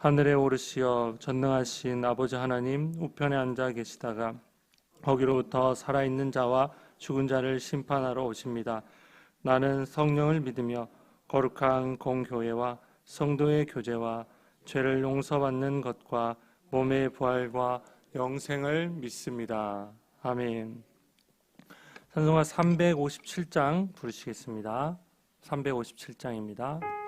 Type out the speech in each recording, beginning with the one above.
하늘에 오르시어 전능하신 아버지 하나님 우편에 앉아 계시다가 거기로부터 살아있는 자와 죽은 자를 심판하러 오십니다. 나는 성령을 믿으며 거룩한 공교회와 성도의 교제와 죄를 용서받는 것과 몸의 부활과 영생을 믿습니다. 아멘. 찬송가 357장 부르시겠습니다. 357장입니다.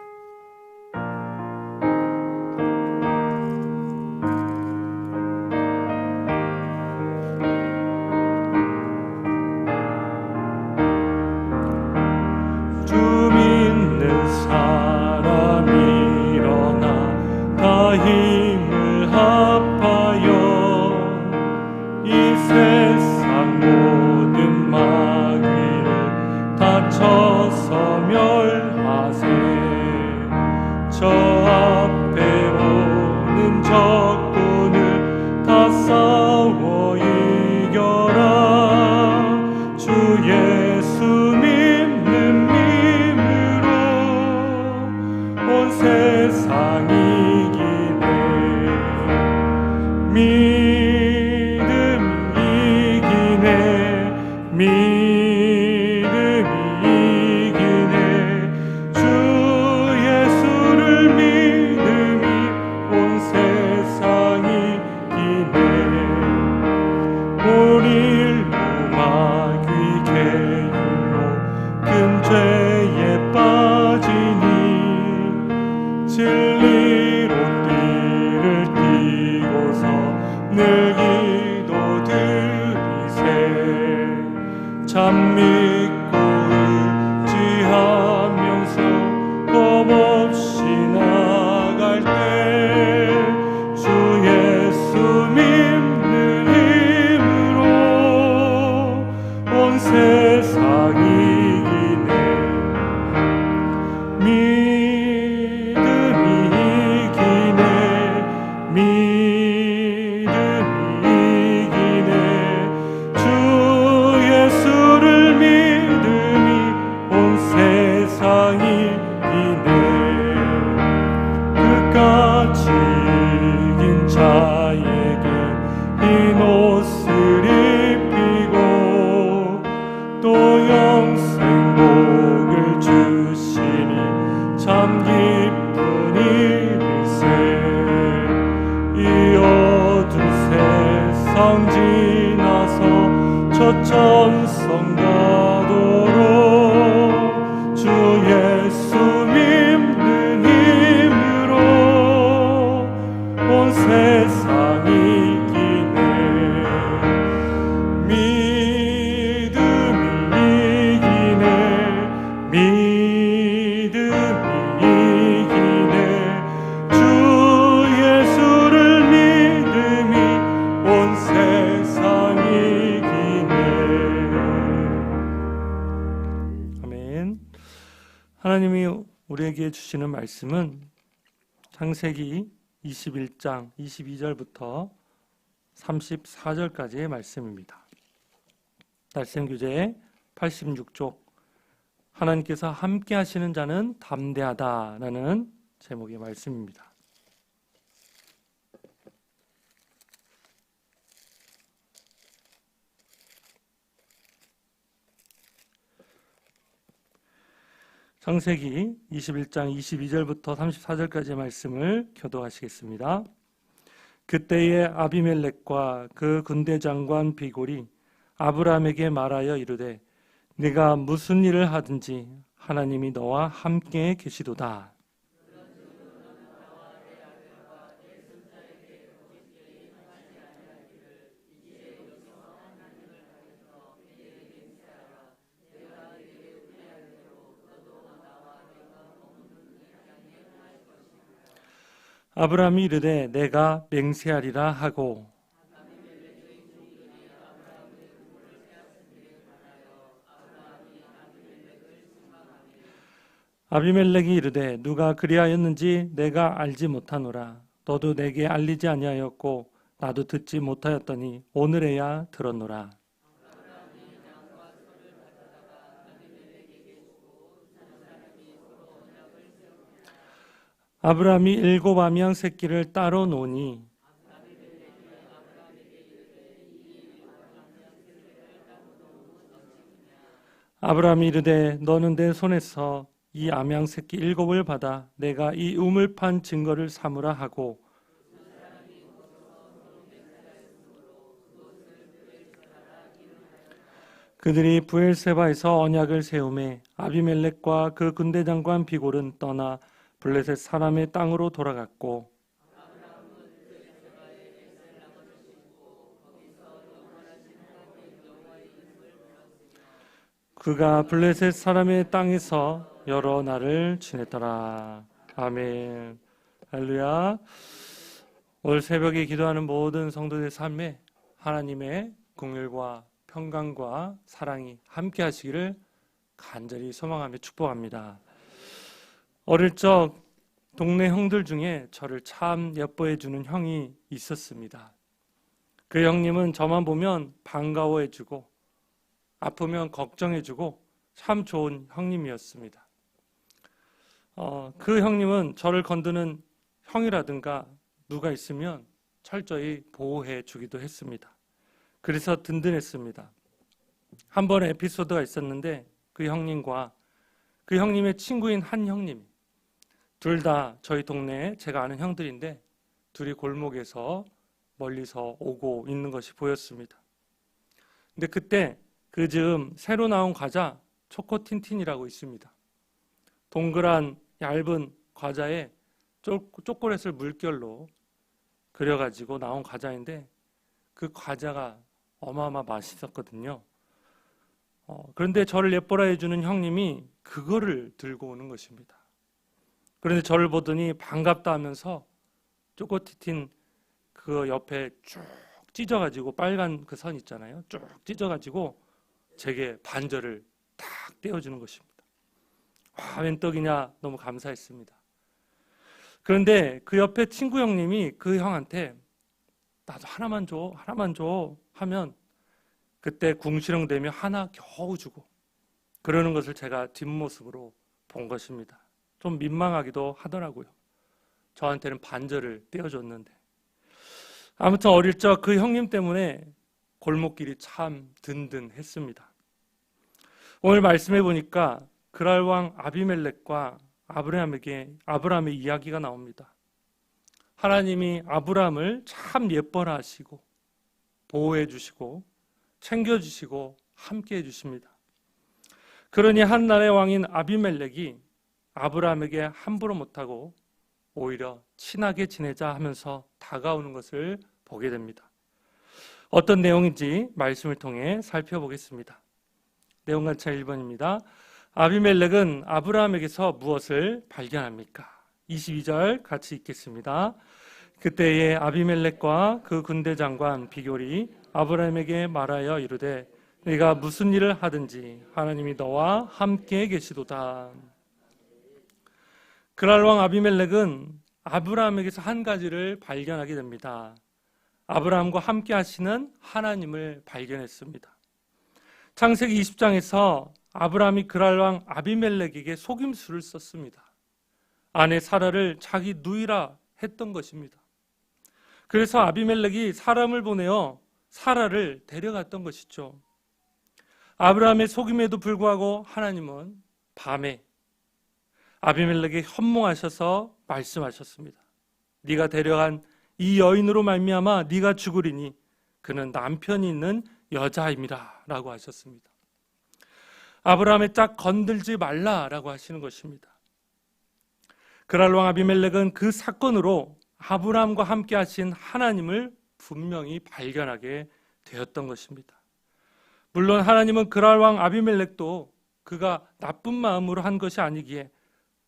우 주시는 말씀은 창세기 21장 22절부터 34절까지의 말씀입니다. 날쌤 교재 86쪽 하나님께서 함께 하시는 자는 담대하다라는 제목의 말씀입니다. 창세기 21장 22절부터 34절까지의 말씀을 교도하시겠습니다. 그때에 아비멜렉과 그 군대 장관 비골이 아브라함에게 말하여 이르되 네가 무슨 일을 하든지 하나님이 너와 함께 계시도다. 아브라함이 이르되 내가 맹세하리라 하고 아비멜렉이 이르되 누가 그리하였는지 내가 알지 못하노라. 너도 내게 알리지 아니하였고 나도 듣지 못하였더니 오늘에야 들었노라 아브라함이 일곱 암양 새끼를 따로 노니 아브라함이 이르되 너는 내 손에서 이 암양 새끼 일곱을 받아 내가 이 우물판 증거를 삼으라 하고 그들이 부엘세바에서 언약을 세우매 아비멜렉과 그 군대 장관 비골은 떠나 블레셋 사람의 땅으로 돌아갔고 그가 블레셋 사람의 땅에서 여러 날을 지냈더라. 아멘. 할렐루야. 오늘 새벽에 기도하는 모든 성도들의 삶에 하나님의 긍휼과 평강과 사랑이 함께 하시기를 간절히 소망하며 축복합니다. 어릴 적 동네 형들 중에 저를 참 예뻐해 주는 형이 있었습니다. 그 형님은 저만 보면 반가워해 주고 아프면 걱정해 주고 참 좋은 형님이었습니다. 어, 그 형님은 저를 건드는 형이라든가 누가 있으면 철저히 보호해 주기도 했습니다. 그래서 든든했습니다. 한 번의 에피소드가 있었는데 그 형님과 그 형님의 친구인 한 형님 둘 다 저희 동네에 제가 아는 형들인데 둘이 골목에서 멀리서 오고 있는 것이 보였습니다. 근데 그때 그 즈음 새로 나온 과자 초코틴틴이라고 있습니다. 동그란 얇은 과자에 초콜릿을 물결로 그려가지고 나온 과자인데 그 과자가 어마어마 맛있었거든요. 어, 그런데 저를 예뻐라 해주는 형님이 그거를 들고 오는 것입니다. 그런데 저를 보더니 반갑다 하면서 초코티틴 그 옆에 쭉 찢어가지고 빨간 그 선 있잖아요. 쭉 찢어가지고 제게 반절을 딱 떼어주는 것입니다. 와, 웬 떡이냐 너무 감사했습니다. 그런데 그 옆에 친구 형님이 그 형한테 나도 하나만 줘, 하나만 줘 하면 그때 궁시렁대며 하나 겨우 주고 그러는 것을 제가 뒷모습으로 본 것입니다. 좀 민망하기도 하더라고요. 저한테는 반절을 떼어줬는데. 아무튼 어릴 적 그 형님 때문에 골목길이 참 든든했습니다. 오늘 말씀해 보니까 그랄 왕 아비멜렉과 아브라함에게 아브라함의 이야기가 나옵니다. 하나님이 아브라함을 참 예뻐라 하시고 보호해 주시고 챙겨 주시고 함께 해 주십니다. 그러니 한 나라의 왕인 아비멜렉이 아브라함에게 함부로 못하고 오히려 친하게 지내자 하면서 다가오는 것을 보게 됩니다. 어떤 내용인지 말씀을 통해 살펴보겠습니다. 내용 관차 1번입니다. 아비멜렉은 아브라함에게서 무엇을 발견합니까? 22절 같이 읽겠습니다. 그때에 아비멜렉과 그 군대 장관 비교리 아브라함에게 말하여 이르되 네가 무슨 일을 하든지 하나님이 너와 함께 계시도다. 그랄 왕 아비멜렉은 아브라함에게서 한 가지를 발견하게 됩니다. 아브라함과 함께 하시는 하나님을 발견했습니다. 창세기 20장에서 아브라함이 그랄 왕 아비멜렉에게 속임수를 썼습니다. 아내 사라를 자기 누이라 했던 것입니다. 그래서 아비멜렉이 사람을 보내어 사라를 데려갔던 것이죠. 아브라함의 속임에도 불구하고 하나님은 밤에 아비멜렉에 현몽하셔서 말씀하셨습니다. 네가 데려간 이 여인으로 말미암아 네가 죽으리니 그는 남편이 있는 여자입니다라고 하셨습니다. 아브라함의 짝 건들지 말라라고 하시는 것입니다. 그랄 왕 아비멜렉은 그 사건으로 아브라함과 함께 하신 하나님을 분명히 발견하게 되었던 것입니다. 물론 하나님은 그랄 왕 아비멜렉도 그가 나쁜 마음으로 한 것이 아니기에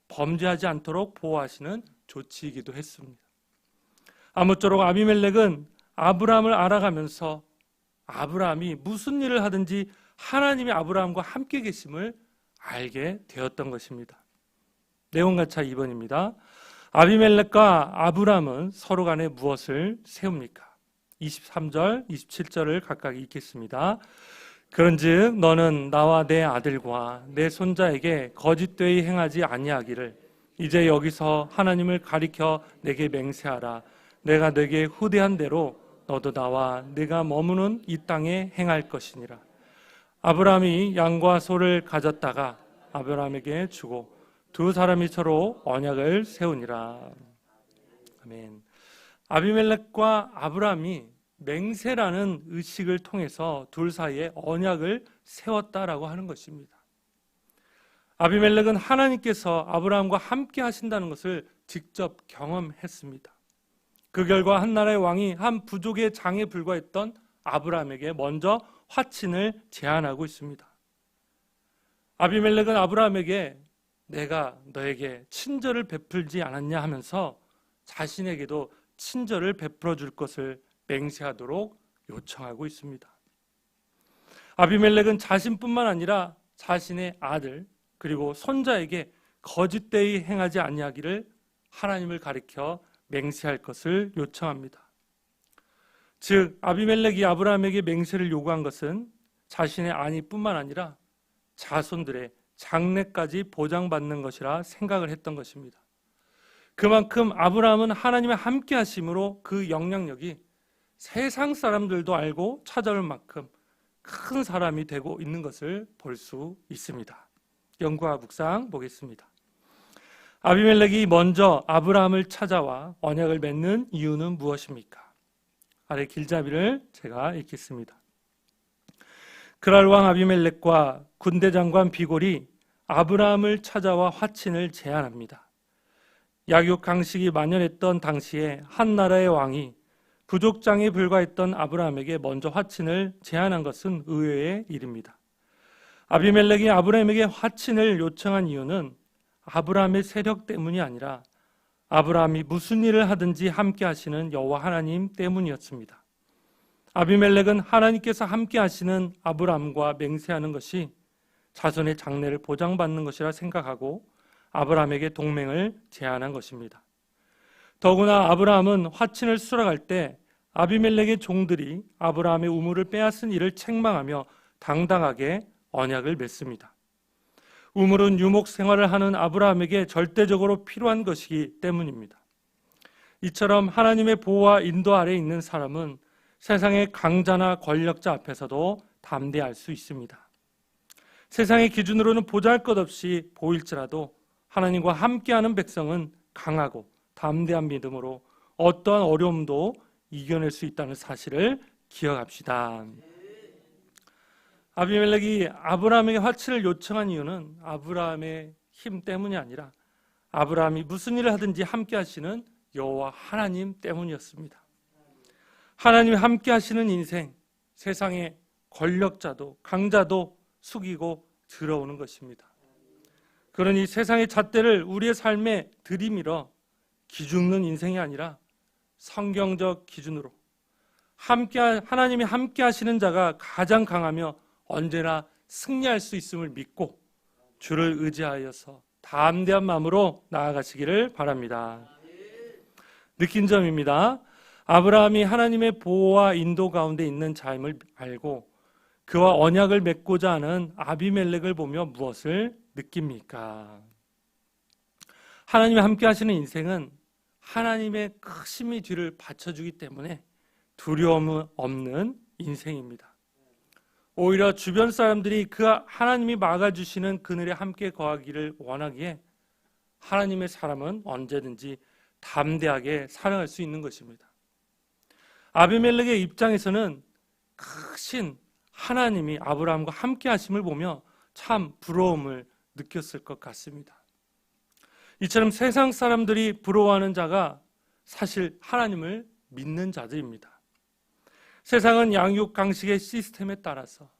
범죄하지 않도록 보호하시는 조치이기도 했습니다. 아무쪼록 아비멜렉은 아브라함을 알아가면서 아브라함이 무슨 일을 하든지 하나님이 아브라함과 함께 계심을 알게 되었던 것입니다. 내용 가차 2번입니다. 아비멜렉과 아브라함은 서로 간에 무엇을 세웁니까? 23절, 27절을 각각 읽겠습니다. 그런즉 너는 나와 내 아들과 내 손자에게 거짓되이 행하지 아니하기를 이제 여기서 하나님을 가리켜 내게 맹세하라. 내가 내게 후대한 대로 너도 나와 내가 머무는 이 땅에 행할 것이니라. 아브라함이 양과 소를 가졌다가 아브라함에게 주고 두 사람이 서로 언약을 세우니라. 아멘. 아비멜렉과 아브라함이 맹세라는 의식을 통해서 둘 사이에 언약을 세웠다라고 하는 것입니다. 아비멜렉은 하나님께서 아브라함과 함께 하신다는 것을 직접 경험했습니다. 그 결과 한 나라의 왕이 한 부족의 장에 불과했던 아브라함에게 먼저 화친을 제안하고 있습니다. 아비멜렉은 아브라함에게 내가 너에게 친절을 베풀지 않았냐 하면서 자신에게도 친절을 베풀어 줄 것을 맹세하도록 요청하고 있습니다. 아비멜렉은 자신뿐만 아니라 자신의 아들 그리고 손자에게 거짓되이 행하지 아니하기를 하나님을 가리켜 맹세할 것을 요청합니다. 즉 아비멜렉이 아브라함에게 맹세를 요구한 것은 자신의 아니뿐만 아니라 자손들의 장래까지 보장받는 것이라 생각을 했던 것입니다. 그만큼 아브라함은 하나님의 함께 하심으로 그 영향력이 세상 사람들도 알고 찾아올 만큼 큰 사람이 되고 있는 것을 볼 수 있습니다. 영과 북상 보겠습니다. 아비멜렉이 먼저 아브라함을 찾아와 언약을 맺는 이유는 무엇입니까? 아래 길잡이를 제가 읽겠습니다. 그랄 왕 아비멜렉과 군대 장관 비골이 아브라함을 찾아와 화친을 제안합니다. 약육 강식이 만연했던 당시에 한 나라의 왕이 부족장에 불과했던 아브라함에게 먼저 화친을 제안한 것은 의외의 일입니다. 아비멜렉이 아브라함에게 화친을 요청한 이유는 아브라함의 세력 때문이 아니라 아브라함이 무슨 일을 하든지 함께 하시는 여호와 하나님 때문이었습니다. 아비멜렉은 하나님께서 함께 하시는 아브라함과 맹세하는 것이 자손의 장래를 보장받는 것이라 생각하고 아브라함에게 동맹을 제안한 것입니다. 더구나 아브라함은 화친을 수락할 때 아비멜렉의 종들이 아브라함의 우물을 빼앗은 일을 책망하며 당당하게 언약을 맺습니다. 우물은 유목 생활을 하는 아브라함에게 절대적으로 필요한 것이기 때문입니다. 이처럼 하나님의 보호와 인도 아래 있는 사람은 세상의 강자나 권력자 앞에서도 담대할 수 있습니다. 세상의 기준으로는 보잘 것 없이 보일지라도 하나님과 함께하는 백성은 강하고 담대한 믿음으로 어떠한 어려움도 이겨낼 수 있다는 사실을 기억합시다. 아비멜렉이 아브라함에게 화치를 요청한 이유는 아브라함의 힘 때문이 아니라 아브라함이 무슨 일을 하든지 함께 하시는 여호와 하나님 때문이었습니다. 하나님이 함께 하시는 인생, 세상의 권력자도 강자도 숙이고 들어오는 것입니다. 그러니 세상의 잣대를 우리의 삶에 들이밀어 기죽는 인생이 아니라 성경적 기준으로 함께 하나님이 함께 하시는 자가 가장 강하며 언제나 승리할 수 있음을 믿고 주를 의지하여서 담대한 마음으로 나아가시기를 바랍니다. 느낀 점입니다. 아브라함이 하나님의 보호와 인도 가운데 있는 자임을 알고 그와 언약을 맺고자 하는 아비멜렉을 보며 무엇을 느낍니까? 하나님이 함께 하시는 인생은 하나님의 크심이 뒤를 받쳐주기 때문에 두려움 없는 인생입니다. 오히려 주변 사람들이 그 하나님이 막아주시는 그늘에 함께 거하기를 원하기에 하나님의 사람은 언제든지 담대하게 살아갈 수 있는 것입니다. 아비멜렉의 입장에서는 크신 하나님이 아브라함과 함께 하심을 보며 참 부러움을 느꼈을 것 같습니다. 이처럼 세상 사람들이 부러워하는 자가 사실 하나님을 믿는 자들입니다. 세상은 양육 강식의 시스템에 따라서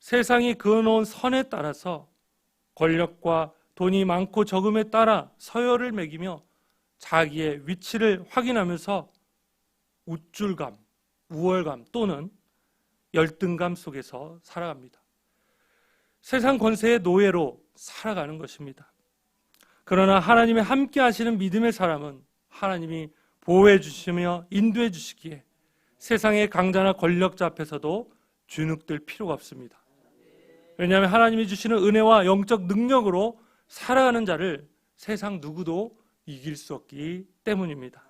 세상이 그어놓은 선에 따라서 권력과 돈이 많고 적음에 따라 서열을 매기며 자기의 위치를 확인하면서 우쭐감, 우월감 또는 열등감 속에서 살아갑니다. 세상 권세의 노예로 살아가는 것입니다. 그러나 하나님이 함께 하시는 믿음의 사람은 하나님이 보호해 주시며 인도해 주시기에 세상의 강자나 권력자 앞에서도 주눅들 필요가 없습니다. 왜냐하면 하나님이 주시는 은혜와 영적 능력으로 살아가는 자를 세상 누구도 이길 수 없기 때문입니다.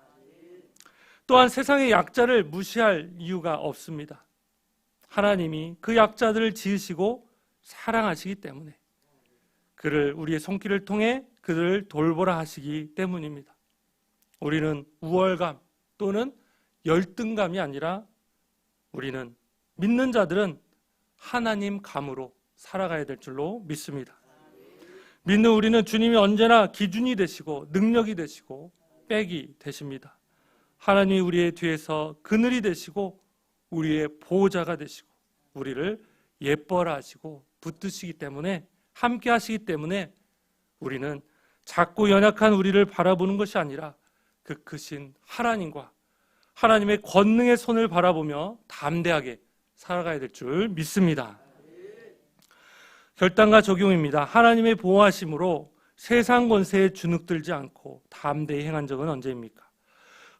또한 세상의 약자를 무시할 이유가 없습니다. 하나님이 그 약자들을 지으시고 사랑하시기 때문에 그를 우리의 손길을 통해 그들을 돌보라 하시기 때문입니다. 우리는 우월감 또는 열등감이 아니라 우리는 믿는 자들은 하나님 감으로 살아가야 될 줄로 믿습니다. 믿는 우리는 주님이 언제나 기준이 되시고 능력이 되시고 백이 되십니다. 하나님이 우리의 뒤에서 그늘이 되시고 우리의 보호자가 되시고 우리를 예뻐라 하시고 붙드시기 때문에 함께 하시기 때문에 우리는 작고 연약한 우리를 바라보는 것이 아니라 그 크신 하나님과 하나님의 권능의 손을 바라보며 담대하게 살아가야 될 줄 믿습니다. 결단과 적용입니다. 하나님의 보호하심으로 세상 권세에 주눅들지 않고 담대히 행한 적은 언제입니까?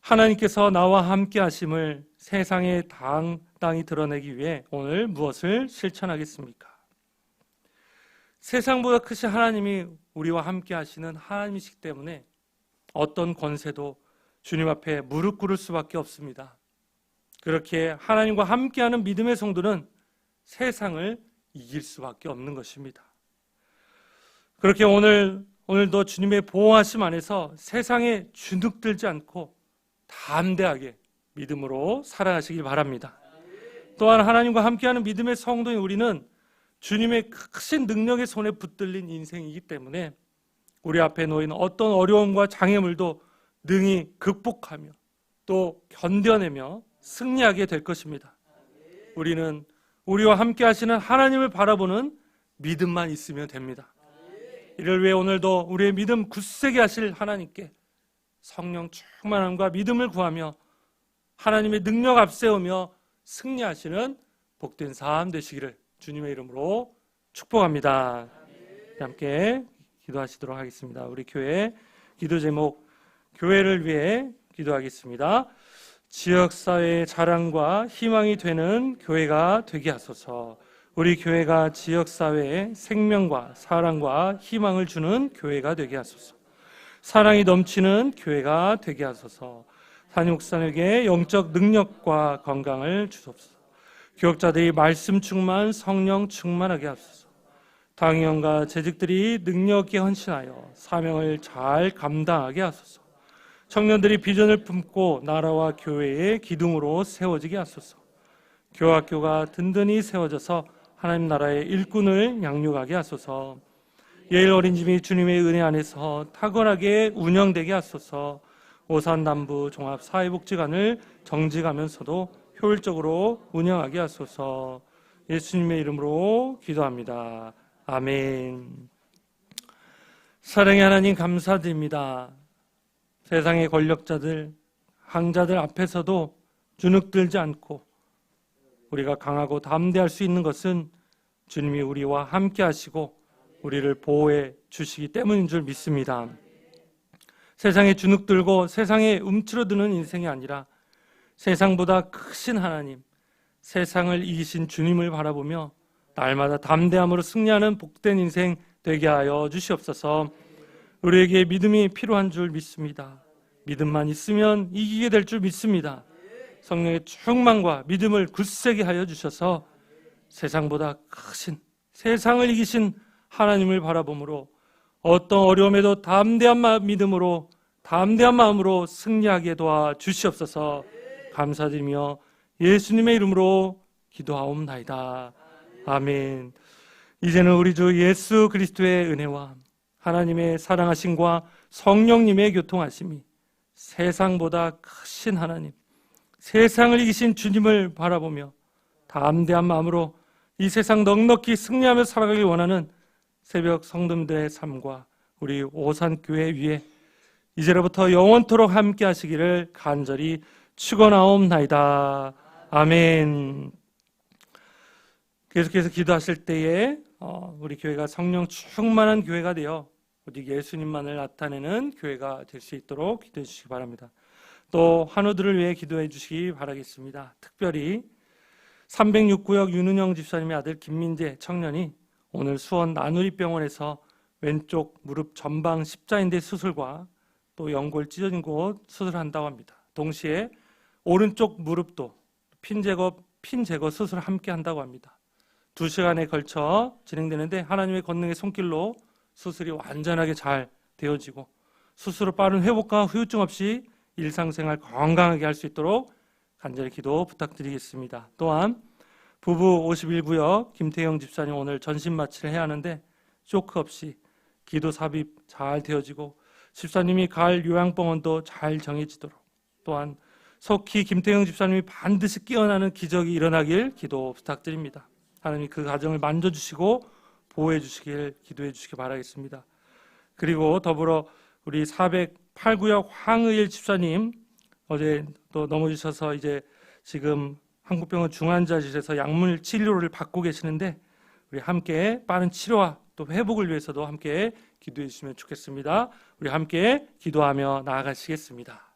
하나님께서 나와 함께 하심을 세상에 당당히 드러내기 위해 오늘 무엇을 실천하겠습니까? 세상보다 크신 하나님이 우리와 함께 하시는 하나님이시기 때문에 어떤 권세도 주님 앞에 무릎 꿇을 수밖에 없습니다. 그렇게 하나님과 함께하는 믿음의 성도는 세상을 이길 수밖에 없는 것입니다. 그렇게 오늘 오늘도 주님의 보호하심 안에서 세상에 주눅들지 않고 담대하게 믿음으로 살아가시길 바랍니다. 또한 하나님과 함께하는 믿음의 성도인 우리는 주님의 크신 능력의 손에 붙들린 인생이기 때문에 우리 앞에 놓인 어떤 어려움과 장애물도 능히 극복하며 또 견뎌내며 승리하게 될 것입니다. 우리는 우리와 함께 하시는 하나님을 바라보는 믿음만 있으면 됩니다. 이를 위해 오늘도 우리의 믿음 굳세게 하실 하나님께 성령 충만함과 믿음을 구하며 하나님의 능력 앞세우며 승리하시는 복된 삶 되시기를 주님의 이름으로 축복합니다. 함께 기도하시도록 하겠습니다. 우리 교회 기도 제목 교회를 위해 기도하겠습니다. 지역 사회의 자랑과 희망이 되는 교회가 되게 하소서. 우리 교회가 지역 사회에 생명과 사랑과 희망을 주는 교회가 되게 하소서. 사랑이 넘치는 교회가 되게 하소서. 산육산에게 영적 능력과 건강을 주옵소서. 교역자들이 말씀 충만, 성령 충만하게 하소서. 당위원과 재직들이 능력 있게 헌신하여 사명을 잘 감당하게 하소서. 청년들이 비전을 품고 나라와 교회의 기둥으로 세워지게 하소서. 교학교가 든든히 세워져서 하나님 나라의 일꾼을 양육하게 하소서. 예일 어린이집이 주님의 은혜 안에서 탁월하게 운영되게 하소서. 오산 남부 종합 사회복지관을 정직하면서도 효율적으로 운영하게 하소서. 예수님의 이름으로 기도합니다. 아멘. 사랑의 하나님 감사드립니다. 세상의 권력자들, 항자들 앞에서도 주눅들지 않고 우리가 강하고 담대할 수 있는 것은 주님이 우리와 함께 하시고 우리를 보호해 주시기 때문인 줄 믿습니다. 세상에 주눅들고 세상에 움츠러드는 인생이 아니라 세상보다 크신 하나님, 세상을 이기신 주님을 바라보며 날마다 담대함으로 승리하는 복된 인생 되게 하여 주시옵소서. 우리에게 믿음이 필요한 줄 믿습니다. 믿음만 있으면 이기게 될 줄 믿습니다. 성령의 충만과 믿음을 굳세게 하여 주셔서 세상보다 크신 세상을 이기신 하나님을 바라봄으로 어떤 어려움에도 담대한 믿음으로 담대한 마음으로 승리하게 도와 주시옵소서 감사드리며 예수님의 이름으로 기도하옵나이다. 아멘. 이제는 우리 주 예수 그리스도의 은혜와 하나님의 사랑하심과 성령님의 교통하심이 세상보다 크신 하나님, 세상을 이기신 주님을 바라보며 담대한 마음으로 이 세상 넉넉히 승리하며 살아가길 원하는 새벽 성도들의 삶과 우리 오산교회 위에 이제로부터 영원토록 함께 하시기를 간절히 축원하옵나이다. 아멘. 계속해서 기도하실 때에 어, 우리 교회가 성령 충만한 교회가 되어 오직 예수님만을 나타내는 교회가 될 수 있도록 기도해 주시기 바랍니다. 또 환우들을 위해 기도해 주시기 바라겠습니다. 특별히 306구역 윤은영 집사님의 아들 김민재 청년이 오늘 수원 나누리병원에서 왼쪽 무릎 전방 십자인대 수술과 또 연골 찢어진 곳 수술한다고 합니다. 동시에 오른쪽 무릎도 핀 제거 핀 제거 수술 함께 한다고 합니다. 두 시간에 걸쳐 진행되는데 하나님의 권능의 손길로 수술이 완전하게 잘 되어지고 수술 후 빠른 회복과 후유증 없이 일상생활 건강하게 할 수 있도록 간절히 기도 부탁드리겠습니다. 또한 부부 51구역 김태영 집사님 오늘 전신 마취를 해야 하는데 쇼크 없이 기도 삽입 잘 되어지고 집사님이 갈 요양병원도 잘 정해지도록 또한 속히 김태영 집사님이 반드시 깨어나는 기적이 일어나길 기도 부탁드립니다. 하나님 그 가정을 만져주시고 보호해 주시길 기도해 주시기 바라겠습니다. 그리고 더불어 우리 408구역 황의일 집사님 어제 또 넘어지셔서 이제 지금 한국병원 중환자실에서 약물 치료를 받고 계시는데 우리 함께 빠른 치료와 또 회복을 위해서도 함께 기도해 주시면 좋겠습니다. 우리 함께 기도하며 나아가시겠습니다.